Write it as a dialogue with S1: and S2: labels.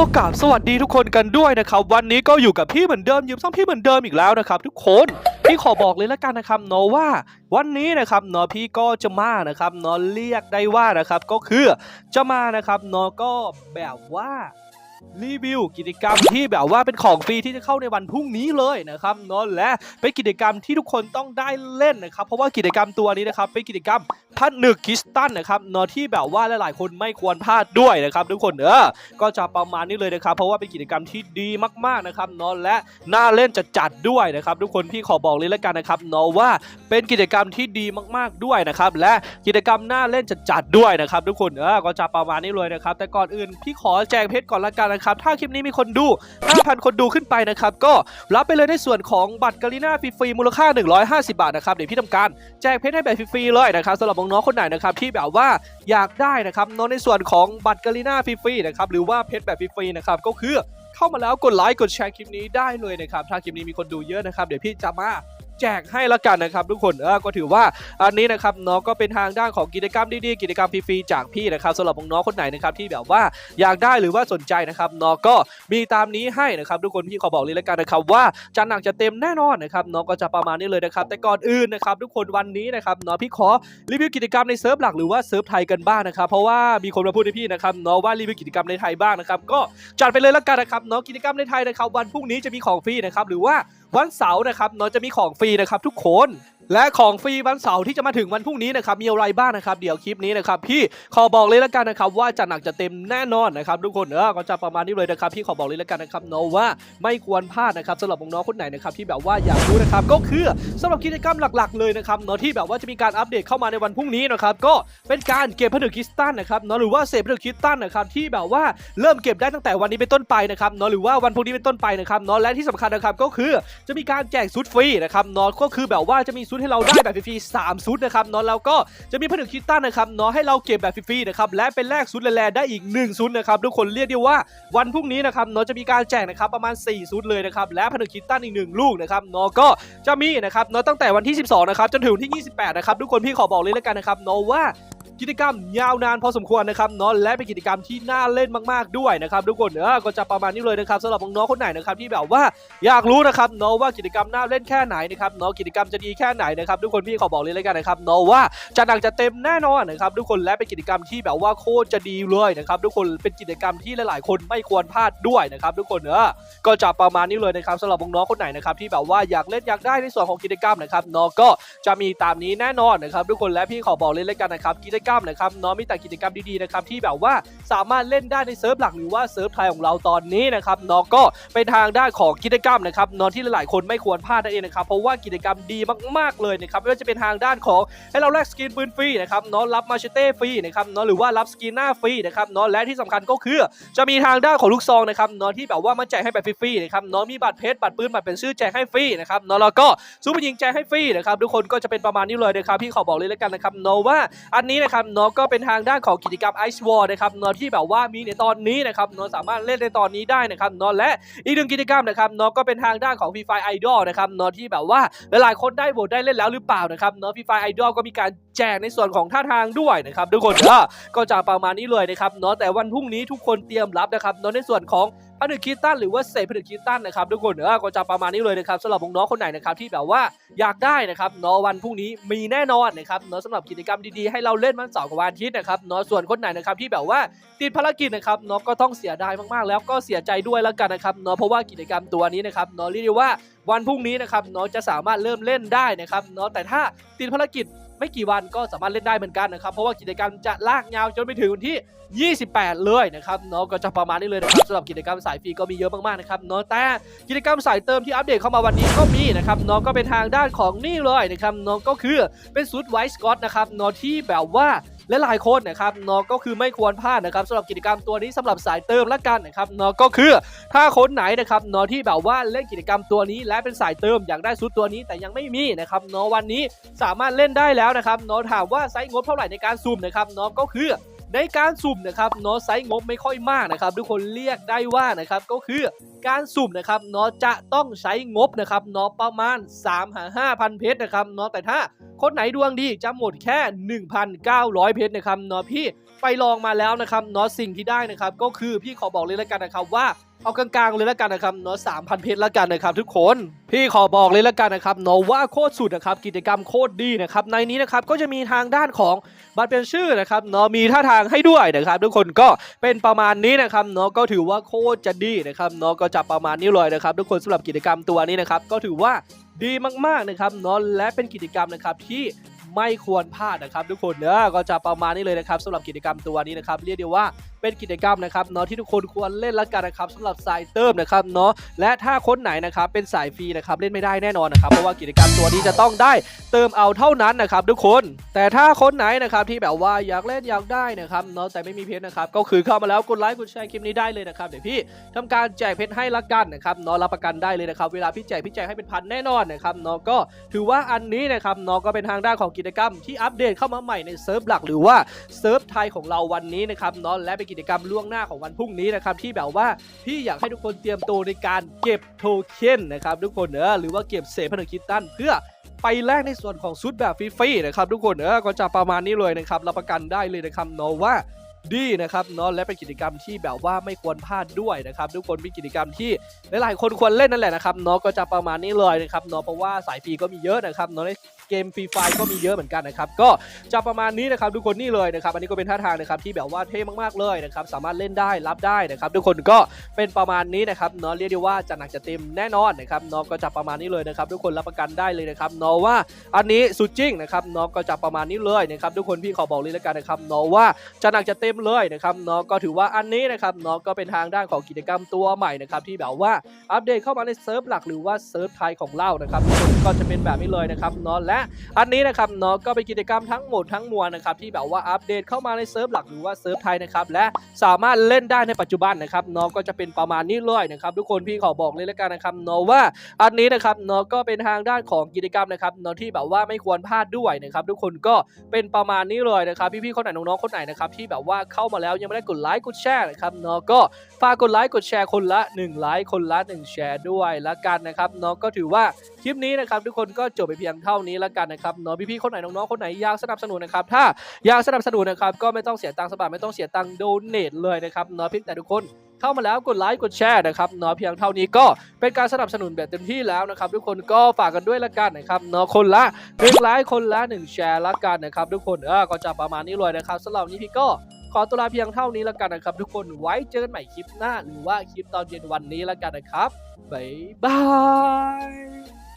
S1: ก็กราบสวัสดีทุกคนกันด้วยนะครับ วันนี้ก็อยู่กับพี่เหมือนเดิมยืมซ่อมพี่เหมือนเดิมอีกแล้วนะครับ ทุกคนพี่ขอบอกเลยละกันนะครับเนาะว่าวันนี้นะครับเนาะพี่ก็จะมานะครับเนาะเรียกได้ว่านะครับก็คือจะมานะครับเนาะก็แบบว่า รีวิวกิจกรรมที่แบบว่าเป็นของฟรีที่จะเข้าในวันพรุ่งนี้เลยนะครับเนาะและเป็นกิจกรรมที่ทุกคนต้องได้เล่นนะครับ เพราะว่ากิจกรรมตัวนี้นะครับเป็นกิจกรรมพันหนึกคริสตันนะครับเนาะที่แบบว่าหลายๆ คนไม่ควรพลาดด้วยนะครับ ทุกคนเออก็จะประมาณนี้เลยนะครับ เพราะว่าเป็นกิจกรรมที่ดีมากๆนะครับเนาะและน่าเล่นจะจัดด้วยนะครับ ทุกคนพี่ขอบอกเลยแล้วกันนะครับเนาะว่าเป็นกิจกรรมที่ดีมากๆด้วยนะครับและกิจกรรมน่าเล่นจะจัดด้วยนะครับ ทุกคนเออก็จะประมาณนี้เลยนะครับ แต่ก่อนอื่นพี่ขอแจกเพชรก่อนละกันนะครับ ถ้าคลิปนี้มีคนดู 5,000 คนดูขึ้นไปนะครับ ก็รับไปเลยในส่วนของบัตรกาลิน่าฟรีๆมูลค่า 150 บาทนะครับ เดี๋ยวพี่ทำการแจกเพชรให้แบบฟรีๆเลยนะครับสำหรับน้องๆคนไหนนะครับที่แบบว่าอยากได้นะครับน้องในส่วนของบัตรกาลิน่าฟรีๆนะครับหรือว่าเพชรแบบฟรีๆนะครับก็คือเข้ามาแล้วกดไลค์กดแชร์คลิปนี้ได้เลยนะครับถ้าคลิปนี้มีคนดูเยอะนะครับเดี๋ยวพี่จะมา แจกให้ละกันนะครับทุกคนเออก็ถือว่าอันนี้นะครับน้องก็เป็นทางด้านของกิจกรรมดีๆกิจกรรมฟรีๆจากพี่นะครับสำหรับน้องคนไหนนะครับที่แบบว่าอยากได้หรือว่าสนใจนะครับน้องก็มีตามนี้ให้นะครับทุกคนพี่ขอบอกเลยละกันนะครับว่าจะหนักจะเต็มแน่นอนนะครับน้องก็จะประมาณนี้เลยนะครับแต่ก่อนอื่นนะครับทุกคนวันนี้นะครับน้องพี่ขอรีวิวกิจกรรมในเซิร์ฟหลักหรือว่าเซิร์ฟไทยกันบ้างนะครับเพราะว่ามีคนมาพูดให้พี่นะครับเนาะว่ารีวิวกิจกรรมในไทยบ้างนะครับก็จัดไปเลยละกันนะครับเนาะกิจกรรมในไทยนะครับวันพรุ่งนี้จะมีของฟรีนะครับหรือว่า วันเสาร์นะครับน้องจะมีของฟรีนะครับทุกคน และของฟรีวันเสาร์ที่จะมาถึงวันพรุ่งนี้นะครับมีอะไรบ้างนะครับเดี๋ยวคลิปนี้นะครับพี่ขอบอกเลยละกันนะครับว่าจะหนักจะเต็มแน่นอนนะครับทุกคนเออก็จะประมาณนี้เลยนะครับพี่ขอบอกเลยละกันนะครับเนาะว่าไม่ควรพลาดนะครับสำหรับน้องๆคนไหนนะครับที่แบบว่าอยากรู้นะครับก็คือสำหรับกิจกรรมหลัก ๆ เลยนะครับเนาะที่แบบว่าจะมีการอัปเดตเข้ามาในวันพรุ่งนี้นะครับก็เป็นการเก็บผนึกคริสตัลนะครับเนาะหรือว่าเศษผนึกคริสตัลนะครับที่แบบว่าเริ่มเก็บได้ตั้งแต่วันนี้เป็นต้นไปนะครับเนาะหรือว่าวันพรุ่งนี้เป็นต้นไปนะครับเนาะและที่สำคัญนะครับก็คือจะมีการแจกซุดฟรีนะครับเนาะก็คือแบบว่าจะมีซุดให้เราได้แบบฟรีๆสามซุดนะครับเนาะแล้วก็จะมีผนึกคิตตันนะครับเนาะให้เราเก็บแบบฟรีๆนะครับและเป็นแลกซุดแลได้อีก1ซุดนะครับทุกคนเรียกได้ว่าวันพรุ่งนี้นะครับเนาะจะมีการแจกนะครับประมาณ4ซุดเลยนะครับและผนึกคิตตันอีกหนึ่งลูกนะครับเนาะก็จะมีนะครับเนาะตั้งแต่วันที่ 12นะครับจนถึงที่ 28นะครับทุกคนพี่ขอบอกเลยแล้วกันนะครับเนาะว่า กิจกรรมยาวนานพอสมควรนะครับเนาะและเป็นกิจกรรมที่น่าเล่นมากๆด้วยนะครับทุกคนเออก็จะประมาณนี้เลยนะครับสำหรับน้องๆคนไหนนะครับที่แบบว่าอยากรู้นะครับเนาะว่ากิจกรรมน่าเล่นแค่ไหนนะครับเนาะกิจกรรมจะดีแค่ไหนนะครับทุกคนพี่ขอบอกเลยแล้วกันนะครับเนาะว่าจะหนักจะเต็มแน่นอนนะครับทุกคนและเป็นกิจกรรมที่แบบว่าโคตรจะดีเลยนะครับทุกคนเป็นกิจกรรมที่หลายๆ คนไม่ควรพลาดด้วยนะครับทุกคนเออก็จะประมาณนี้เลยนะครับสำหรับน้องๆคนไหนนะครับที่แบบว่าอยากเล่นอยากได้ในส่วนของกิจกรรมนะครับเนาะก็จะมีตามนี้แน่นอนนะครับทุกคนและพี่ขอบอกเลยแล้วกันนะครับกิจกรรมนะครับเนาะมีแต่กิจกรรมดีๆนะครับที่แบบว่าสามารถเล่นได้ในเซิร์ฟหลักหรือว่าเซิร์ฟไทยของเราตอนนี้นะครับเนาะก็เป็นทางด้านของกิจกรรมนะครับเนาะที่หลายๆคนไม่ควรพลาดนั่นเองนะครับเพราะว่ากิจกรรมดีมากๆเลยนะครับไม่ว่าจะเป็นทางด้านของให้เราแลกสกินปืนฟรีนะครับเนาะรับมาเชเต้ฟรีนะครับเนาะหรือว่ารับสกินหน้าฟรีนะครับเนาะและที่สำคัญก็คือ จะมีทางด้านของลูกซองนะครับเนาะที่แบบว่ามาแจกให้แบบฟรีๆนะครับเนาะมีบัตรเพชรบัตรปืนบัตรเป็นชื่อแจกให้ฟรีนะครับเนาะแล้วก็ซูเปอร์ยิงแจกให้ฟรีนะครับทุกคนก็จะเป็นประมาณนี้เลยนะครับพี่ขอบอกเลยแล้วกันนะครับเนาะว่าอันนี้นะครับเนาะก็เป็นทางด้านของกิจกรรม Ice War นะครับเนาะที่แบบว่ามีในตอนนี้นะครับเนาะสามารถเล่นในตอนนี้ได้นะครับเนาะและอีกหนึ่งกิจกรรมนะครับเนาะก็เป็นทางด้านของ Free Fire Idol นะครับเนาะที่แบบว่าหลายๆคนได้โหวตได้เล่นแล้วหรือเปล่านะครับเนาะ Free Fire Idol ก็มีการแจกในส่วนของท่าทางด้วยนะครับทุกคนก็จะประมาณนี้เลยนะครับเนาะแต่วันพรุ่งนี้ทุกคนเตรียมรับนะครับเนาะในส่วนของ ผนึกคิตตันหรือว่าเศษผนึกคิตตันนะครับทุกคนเออก็จะประมาณนี้เลยนะครับสำหรับน้องๆคนไหนนะครับที่แบบว่าอยากได้นะครับเนาะวันพรุ่งนี้มีแน่นอนนะครับเนาะสำหรับกิจกรรมดีๆให้เราเล่นวันเสาร์กับวันอาทิตย์นะครับเนาะส่วนคนไหนนะครับที่แบบว่าติดภารกิจนะครับเนาะก็ต้องเสียดายมากๆ แล้วก็เสียใจด้วยแล้วกันนะครับเนาะเพราะว่ากิจกรรมตัวนี้นะครับเนาะเรียกได้ว่าวันพรุ่งนี้นะครับเนาะจะสามารถเริ่มเล่นได้นะครับเนาะแต่ถ้าติดภารกิจ ไม่กี่วันก็สามารถเล่นได้เหมือนกันนะครับ เพราะว่ากิจกรรมจะลากยาวจนไปถึงวันที่ 28 เลยนะครับเนาะก็จะประมาณนี้เลยนะครับสำหรับกิจกรรมสายฟรีก็มีเยอะมากๆนะครับเนาะแต่กิจกรรมสายเติมที่อัปเดตเข้ามาวันนี้ก็มีนะครับเนาะก็เป็นทางด้านของนี่เลยนะครับเนาะก็คือเป็นซูดไวท์สกอตนะครับเนาะที่แบบว่า และหลายคนนะครับเนาะก็คือไม่ควรพลาดนะครับสำหรับกิจกรรมตัวนี้สำหรับสายเติมละกันนะครับเนาะก็คือถ้าคนไหนนะครับเนาะที่แบบว่าเล่นกิจกรรมตัวนี้ และเป็นสายเติมอยากได้ซูดตัวนี้แต่ยังไม่มีนะครับเนาะวันนี้สามารถเล่นได้แล้วนะครับเนาะถามว่าไซส์งบเท่าไหร่ในการซูมนะครับเนาะก็คือ ในการสุ่มนะครับเนาะไซส์งบไม่ค่อยมากนะครับทุกคนเรียกได้ว่านะครับก็คือการสุ่มนะครับเนาะจะต้องใช้งบนะครับเนาะประมาณ 3 หา 5,000 เพชรนะครับเนาะแต่ถ้าคนไหนดวงดีจะหมดแค่ 1,900 เพชรนะครับเนาะพี่ไปลองมาแล้วนะครับเนาะสิ่งที่ได้นะครับก็คือพี่ขอบอกเลยแล้วกันนะครับว่า เอากลางๆเลยแล้วกันนะครับเนาะสามพันเพชรแล้วกันนะครับ ทุกคน พี่ขอบอกเลยแล้วกันนะครับเนาะว่าโคตรสุดนะครับกิจกรรมโคตรดีนะครับในนี้นะครับก็จะมีทางด้านของบัตรเป็นชื่อนะครับเนาะมีท่าทางให้ด้วยนะครับ ทุกคนก็เป็นประมาณนี้นะครับเนาะก็ถือว่าโคตรจะดีนะครับเนาะก็จะประมาณนี้เลยนะครับ ทุกคนสำหรับกิจกรรมตัวนี้นะครับก็ถือว่าดีมากๆนะครับเนาะและเป็นกิจกรรมนะครับที่ไม่ควรพลาดนะครับ ทุกคนเนอะก็จะประมาณนี้เลยนะครับสำหรับกิจกรรมตัวนี้นะครับ เรียกได้ว่าเป็นกิจกรรมนะครับเนาะที่ทุกคนควรเล่นละกันนะครับสำหรับสายเติมนะครับเนาะและถ้าคนไหนนะครับเป็นสายฟรีนะครับเล่นไม่ได้แน่นอนนะครับเพราะว่ากิจกรรมตัวนี้จะต้องได้เติมเอาเท่านั้นนะครับทุกคน แต่ถ้าคนไหนนะครับที่แบบว่าอยากเล่นอยากได้นะครับเนาะแต่ไม่มีเพชรนะครับก็คือเข้ามาแล้วกดไลค์กดแชร์คลิปนี้ได้เลยนะครับเดี๋ยวพี่ทำการแจกเพชรให้ละกันนะครับเนาะรับประกันได้เลยนะครับเวลาพี่แจกพี่แจกให้เป็นพันแน่นอนนะครับเนาะก็ถือว่าอันนี้นะครับเนาะก็เป็นทางด้านของกิจกรรมที่อัปเดตเข้ามาใหม่ในเซิร์ฟหลัก หรือว่าเซิร์ฟไทยของเราวันนี้นะครับเนาะและเป็นกิจกรรมล่วงหน้าของวันพรุ่งนี้นะครับที่แบบว่าพี่อยากให้ทุกคนเตรียมตัวในการเก็บโทเค็นนะครับทุกคนเนอหรือว่าเก็บเศษผนึกคิดตันเพื่อไปแลกในส่วนของชุดแบบฟรีๆนะครับทุกคนเนอก็จะประมาณนี้เลยนะครับรับประกันได้เลยนะครับเนาะว่าดีนะครับเนาะและเป็นกิจกรรมที่แบบว่าไม่ควรพลาดด้วยนะครับทุกคนเป็นกิจกรรมที่หลายๆคนควรเล่นนั่นแหละนะครับเนาะก็จะประมาณนี้เลยนะครับเนาะเพราะว่าสายฟรีก็มีเยอะนะครับเนาะใน เกมฟรีไฟก็มีเยอะเหมือนกันนะครับก็จะประมาณนี้นะครับทุกคนนี่เลยนะครับอันนี้ก็เป็นท่าทางนะครับที่แบบว่าเท่มากๆเลยนะครับสามารถเล่นได้รับได้นะครับทุกคนก็เป็นประมาณนี้นะครับเนาะเรียกได้ว่าจะหนักจะเต็มแน่นอนนะครับเนาะก็จะประมาณนี้เลยนะครับทุกคนรับประกันได้เลยนะครับเนาะว่าอันนี้สุดจริงนะครับเนาะก็จะประมาณนี้เลยนะครับทุกคนพี่ขอบอกเลยแล้วกันนะครับเนาะว่าจะหนักจะเต็มเลยนะครับเนาะก็ถือว่าอันนี้นะครับเนาะก็เป็นทางด้านของกิจกรรมตัวใหม่นะครับที่แบบว่าอัปเดตเข้ามาในเซิร์ฟหลักหรือว่าเซิร์ฟไทยของเรานะครับทุกคนก็จะเป็นแบบนี้เลยนะครับเนาะและอันนี้นะครับเนาะก็เป็นกิจกรรมทั้งหมดทั้งมวลนะครับที่แบบว่าอัปเดตเข้ามาในเซิร์ฟหลักหรือว่าเซิร์ฟไทยนะครับและสามารถเล่นได้ในปัจจุบันนะครับเนาะก็จะเป็นประมาณนี้เลยนะครับทุกคนพี่ขอบอกเลยแล้วกันนะครับเนาะว่าอันนี้นะครับเนาะก็เป็นทางด้านของกิจกรรมนะครับเนาะที่แบบว่าไม่ควรพลาดด้วยนะครับทุกคนก็เป็นประมาณนี้เลยนะครับพี่ๆคนไหนน้องๆคนไหนนะครับที่แบบว่าเข้ามาแล้วยังไม่ได้กดไลค์กดแชร์นะครับเนาะก็ฝากกดไลค์กดแชร์คนละ1ไลค์คนละ1แชร์ด้วยละกันนะครับเนาะก็ถือว่าคลิปนี้นะครับทุกคนก็จบไปเพียงเท่านี้ละกันนะครับเนาะพี่ๆคนไหนน้องๆคนไหนอยากสนับสนุนนะครับถ้าอยากสนับสนุนนะครับก็ไม่ต้องเสียตังค์สบาทไม่ต้องเสียตังค์โดเนทเลยนะครับเนาะเพียงแต่ทุกคนเข้ามาแล้วกดไลค์กดแชร์นะครับเนาะเพียงเท่านี้ก็เป็นการสนับสนุนแบบเต็มที่แล้วนะครับ ทุกคนก็ฝากกันด้วยละกันนะครับเนาะคนละหนึ่งไลค์คนละหนึ่งแชร์ละกันนะครับ ทุกคนเออก็จะประมาณนี้เลยนะครับสำหรับวันนี้พี่ก็ขอตัวลาเพียงเท่านี้ละกันนะครับ ทุกคนไว้เจอกันใหม่คลิปหน้า หรือว่าคลิปตอนเย็นวันนี้ละกันนะครับบ๊ายบาย